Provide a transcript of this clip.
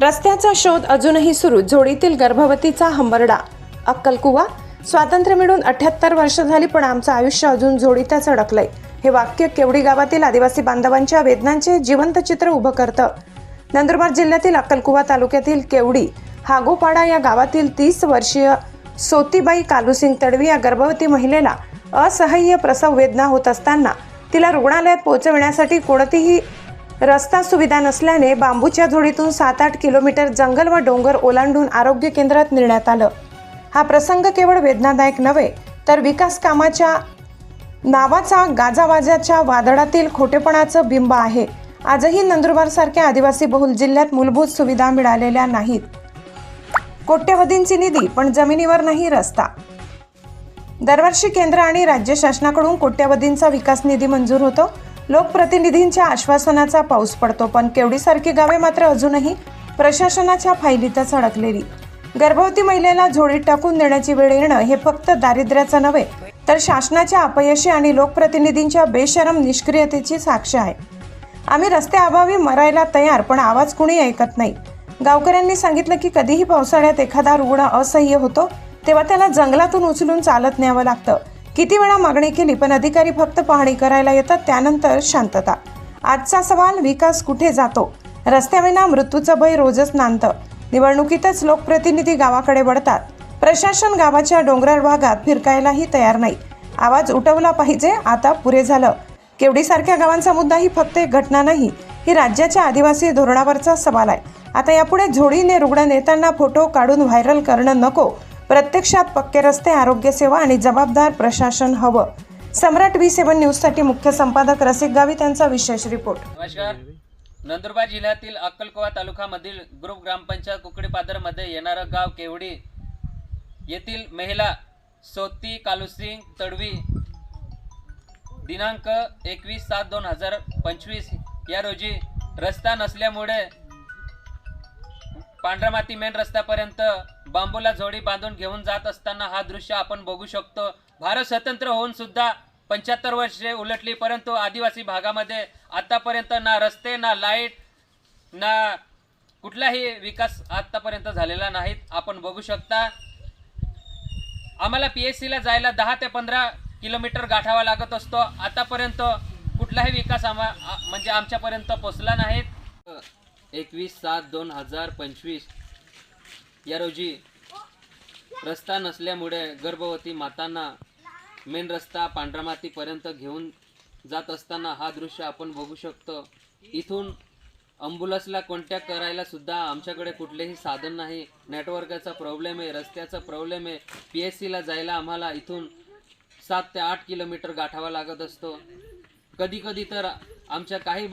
रस्त्याचा शोध अजूनही सुरू. जोडीतील गर्भवतीचा हंबरडा. अक्कलकुवा स्वातंत्र्य मिळून अठ्याहत्तर वर्ष झाली पण आमचं आयुष्य अजून जोडीतच अडकलंय. हे वाक्य केवडी गावातील आदिवासी बांधवांच्या वेदनांचे जिवंत चित्र उभं करतं. नंदुरबार जिल्ह्यातील अक्कलकुवा तालुक्यातील केवडी हागोपाडा या गावातील तीस वर्षीय सोतीबाई कालुसिंग तडवी या गर्भवती महिलेला असह्य प्रसव वेदना होत असताना तिला रुग्णालयात पोहोचविण्यासाठी कोणतीही रस्ता सुविधा नसल्याने बांबूच्या झोडीतून सात आठ किलोमीटर जंगल व डोंगर ओलांडून आरोग्य केंद्रात नेण्यात आलं. हा प्रसंग केवळ वेदनादायक नव्हे तर विकास कामाच्या नावाचा गाजावाजाच्या वादळातील खोटेपणाचं बिंब आहे. आजही नंदुरबारसारख्या आदिवासी बहुल जिल्ह्यात मूलभूत सुविधा मिळालेल्या नाहीत. कोट्यवधींची निधी पण जमिनीवर नाही रस्ता. दरवर्षी केंद्र आणि राज्य शासनाकडून कोट्यवधींचा विकास निधी मंजूर होतो. लोकप्रतिनिधींच्या आश्वासनाचा पाऊस पडतो पण केवढीसारखी गावे मात्र अजूनही प्रशासनाच्या फायलीतच अडकलेली. गर्भवती महिलेला झोडीत टाकून देण्याची वेळ येणं हे फक्त दारिद्र्याचं नव्हे तर शासनाच्या अपयशी आणि लोकप्रतिनिधींच्या बेशरम निष्क्रियतेची साक्ष आहे. आम्ही रस्त्याअभावी मरायला तयार पण आवाज कुणी ऐकत नाही. गावकऱ्यांनी सांगितलं की कधीही पावसाळ्यात एखादा रुग्ण असह्य होतो तेव्हा त्याला जंगलातून उचलून चालत न्यावं लागतं. किती वेळा मागणी केली पण अधिकारी फक्त पाहणी करायला येतात त्यानंतर शांतता. आजचा सवाल विकास कुठे जातो? रस्त्याविना मृत्यूचं भय रोजच नांदतं. निवडणुकीतच लोकप्रतिनिधी गावाकडे वळतात. प्रशासन गावाच्या डोंगराळ भागात फिरकायलाही तयार नाही. आवाज उठवला पाहिजे आता पुरे झालं. केवडीसारख्या गावांचा मुद्दा ही फक्त एक घटना नाही ही राज्याच्या आदिवासी धोरणावरचा सवाल आहे. आता यापुढे झोडीने रुग्ण नेत्यांना फोटो काढून व्हायरल करणं नको प्रत्यक्षात पक्के रस्ते आरोग्यसेवा आणि जबाबदार प्रशासन हवं. सम्राट व्ही सेवन न्यूजसाठी मुख्य संपादक रसिक गावी त्यांचा विशेष रिपोर्ट. नमस्कार. नंदुरबार जिल्ह्यातील अक्कलकोवा तालुक्यामधील ग्रुप ग्रामपंचायत कुकडीपादरमध्ये येणारं गाव केवडी येथील महिला सोती कालुसिंग तडवी दिनांक एकवीस सात दोन हजार पंचवीस या रोजी रस्ता नसल्यामुळे पांढरा माती मेन रस्त्यापर्यंत बांबूला जोडी बांधून घेऊन जात असताना हा दृश्य आपण बघू शकतो. भारत स्वतंत्र होऊन सुद्धा पंच्याहत्तर वर्षे उलटली परंतु आदिवासी भागामध्ये आतापर्यंत ना रस्ते ना लाइट ना कुठलाही विकास आतापर्यंत झालेला नाहीत आपण बघू शकता आम्हाला पी एस सीला जायला दहा ते पंधरा किलोमीटर गाठावा लागत असतो. आतापर्यंत कुठलाही विकास आम्हा म्हणजे आमच्यापर्यंत पोचला नाहीत एकवीस सात दोन हजार पंचवीस. या रोजी रस्ता नसल्यामुळे गर्भवती मातांना मेन रस्ता पांढरा मातीपर्यंत घेऊन जात असताना हा दृश्य आपण बघू शकतो. इथून अम्बुलन्सला कॉन्टॅक्ट करायला सुद्धा आमच्याकडे कुठलेही साधन नाही. नेटवर्कचा प्रॉब्लेम आहे रस्त्याचा प्रॉब्लेम आहे. पी एस सीला जायला आम्हाला इथून सात ते आठ किलोमीटर गाठावा लागत असतो. कधी कधी तर आमच्या काही